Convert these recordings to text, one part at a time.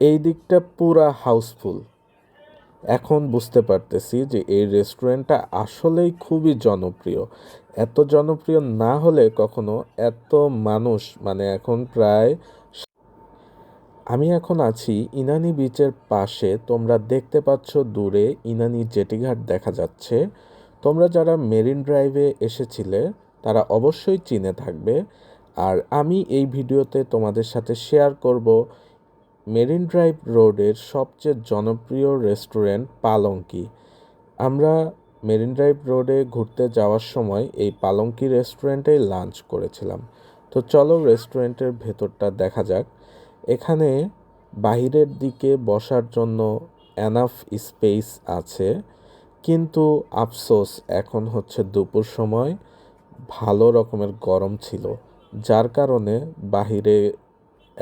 এই দিকটা পুরা হাউসফুল। এখন বুঝতে পারতেছি যে এই রেস্টুরেন্টটা আসলেই খুবই জনপ্রিয়। এত জনপ্রিয় না হলে কখনো এত মানুষ মানে এখন প্রায় আমি এখন আছি ইনানি বিচের পাশে। তোমরা দেখতে পাচ্ছ দূরে ইনানি জেটিঘাট দেখা যাচ্ছে। তোমরা যারা মেরিন ড্রাইভে এসেছিলে, তারা অবশ্যই চিনে থাকবে। আর আমি এই ভিডিওতে তোমাদের সাথে শেয়ার করব মেরিন ড্রাইভ রোডের সবচেয়ে জনপ্রিয় রেস্টুরেন্ট পালঙ্কি। আমরা মেরিন ড্রাইভ রোডে ঘুরতে যাওয়ার সময় এই পালঙ্কি রেস্টুরেন্টেই লাঞ্চ করেছিলাম। তো চলো রেস্টুরেন্টের ভেতরটা দেখা যাক। এখানে বাহিরের দিকে বসার জন্য এনাফ স্পেস আছে। কিন্তু আফসোস, এখন হচ্ছে দুপুর সময়। ভালো রকমের গরম ছিল। যার কারণে বাহিরে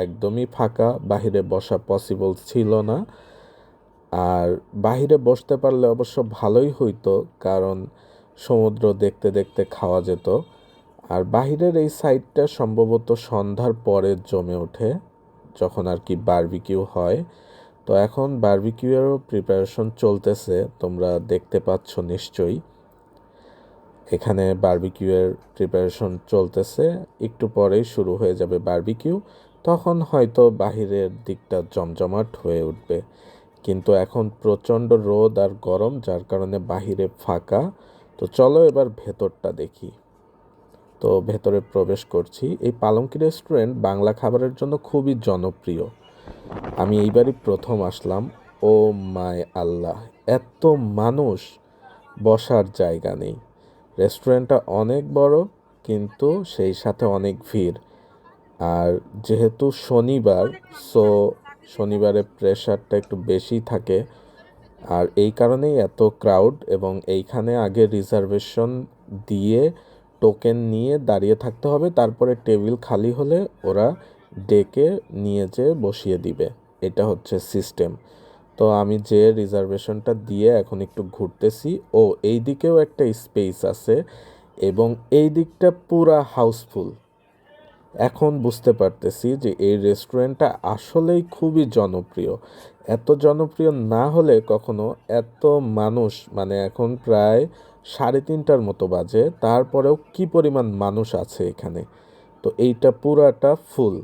একদমই ফাঁকা, বাহিরে বসা পসিবল ছিল না। আর বাহিরে বসতে পারলে অবশ্য ভালোই হইতো, কারণ সমুদ্র দেখতে দেখতে খাওয়া যেত। আর বাহিরের এই সাইডটা সম্ভবত সন্ধ্যার পরে জমে ওঠে, যখন আর কি বার্বিকিউ হয়। তো এখন বার্বিকিউয়েরও প্রিপারেশন চলতেছে, তোমরা দেখতে পাচ্ছ নিশ্চয়ই। এখানে বার্বিকিউয়ের প্রিপারেশন চলতেছে, একটু পরেই শুরু হয়ে যাবে বারবিকিউ তখন হয়তো বাহিরের দিকটা জমজমাট হয়ে উঠবে। কিন্তু এখন প্রচণ্ড রোদ আর গরম, যার কারণে বাহিরে ফাঁকা। তো চলো এবার ভেতরটা দেখি। তো ভেতরে প্রবেশ করছি। এই পালঙ্কি রেস্টুরেন্ট বাংলা খাবারের জন্য খুবই জনপ্রিয়। আমি এইবারই প্রথম আসলাম। ও মায় আল্লাহ, এত মানুষ! বসার জায়গা নেই। রেস্টুরেন্টটা অনেক বড়, কিন্তু সেই সাথে অনেক ভিড়। আর যেহেতু শনিবার সো শনিবারে প্রেশারটা একটু বেশি থাকে। আর এই কারণেই এত ক্রাউড এবং এইখানে আগে রিজার্ভেশন দিয়ে টোকেন নিয়ে দাঁড়িয়ে থাকতে হবে, তারপরে টেবিল খালি হলে ওরা ডেকে নিয়ে যেয়ে বসিয়ে দিবে। এটা হচ্ছে সিস্টেম তো আমি যে রিজার্ভেশনটা দিয়ে এখন একটু ঘুরতেছি, ও এই দিকেও একটা স্পেস আছে এবং এই দিকটা পুরা হাউসফুল এখন বুঝতে পারতেছি যে এই রেস্টুরেন্টটা আসলেই খুবই জনপ্রিয়। এত জনপ্রিয় না হলে কখনো এত মানুষ মানে এখন প্রায় সাড়ে তিনটার মতো বাজে, তারপরেও কি পরিমাণ মানুষ আছে এখানে? তো এইটা পুরাটা ফুল।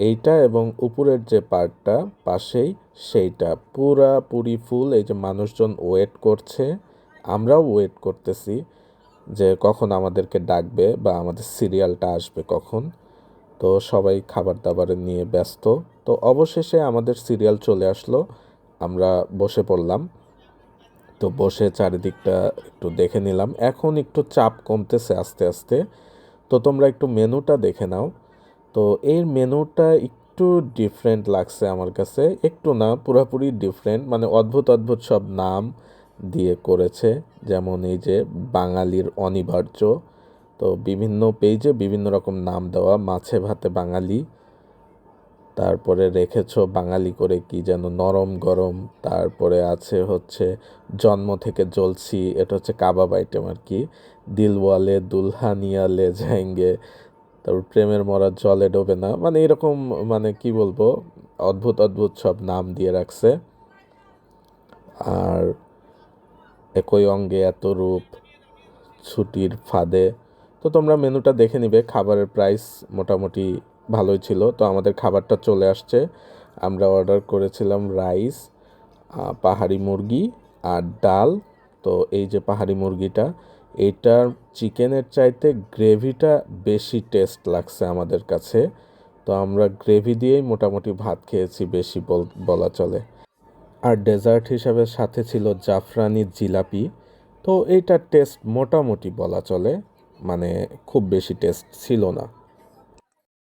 এইটা এবং উপরের যে পার্টটা, পাশেই সেইটা। পুরা পুরি ফুল, এই যে মানুষজন ওয়েট করছে, আমরাও ওয়েট করতেছি। যে কখন আমাদেরকে ডাকবে বা আমাদের সিরিয়ালটা আসবে কখন। তো সবাই খাবার দাবার নিয়ে ব্যস্ত। তো অবশেষে আমাদের সিরিয়াল চলে আসলো। আমরা বসে পড়লাম। তো বসে চারিদিকটা একটু দেখে নিলাম। এখন একটু চাপ কমতেছে আস্তে আস্তে। তো তোমরা একটু মেনুটা দেখে নাও। তো এই মেনুটা একটু ডিফারেন্ট লাগছে আমার কাছে। একটু না, পুরোপুরি ডিফারেন্ট মানে অদ্ভুত অদ্ভুত সব নাম দিয়ে করেছে, যেমন এই যে বাঙালির অনিবার্য। তো বিভিন্ন পেজে বিভিন্ন রকম নাম দেওয়া, মাছে ভাতে বাঙালি। তারপরে রেখেছ বাঙালি করে কি যেন নরম গরম। তারপরে আছে হচ্ছে জন্ম থেকে জ্বলছি, এটা হচ্ছে কাবাব আইটেম আর কি। দিলওয়ালে দুলহানিয়া লে যায়েঙ্গে তারপর প্রেমের মরা জলে ডোবে না। মানে এরকম মানে কি বলব, অদ্ভুত অদ্ভুত সব নাম দিয়ে রাখছে। আর একই অঙ্গে এত রূপ ছুটির ফাঁদে। তো তোমরা মেনুটা দেখে নিবে, খাবারের প্রাইস মোটামুটি ভালোই ছিল। তো আমাদের খাবারটা চলে আসছে। আমরা অর্ডার করেছিলাম রাইস পাহাড়ি মুরগি আর ডাল। তো এই যে পাহাড়ি মুরগিটা এইটার চিকেনের চাইতে গ্রেভিটা বেশি টেস্ট লাগছে আমাদের কাছে। তো আমরা গ্রেভি দিয়েই মোটামুটি ভাত খেয়েছি বেশি বলা চলে। আর ডেজার্ট হিসাবে সাথে ছিল জাফরানি জিলাপি। তো এইটার টেস্ট মোটামুটি বলা চলে মানে খুব বেশি টেস্ট ছিল না।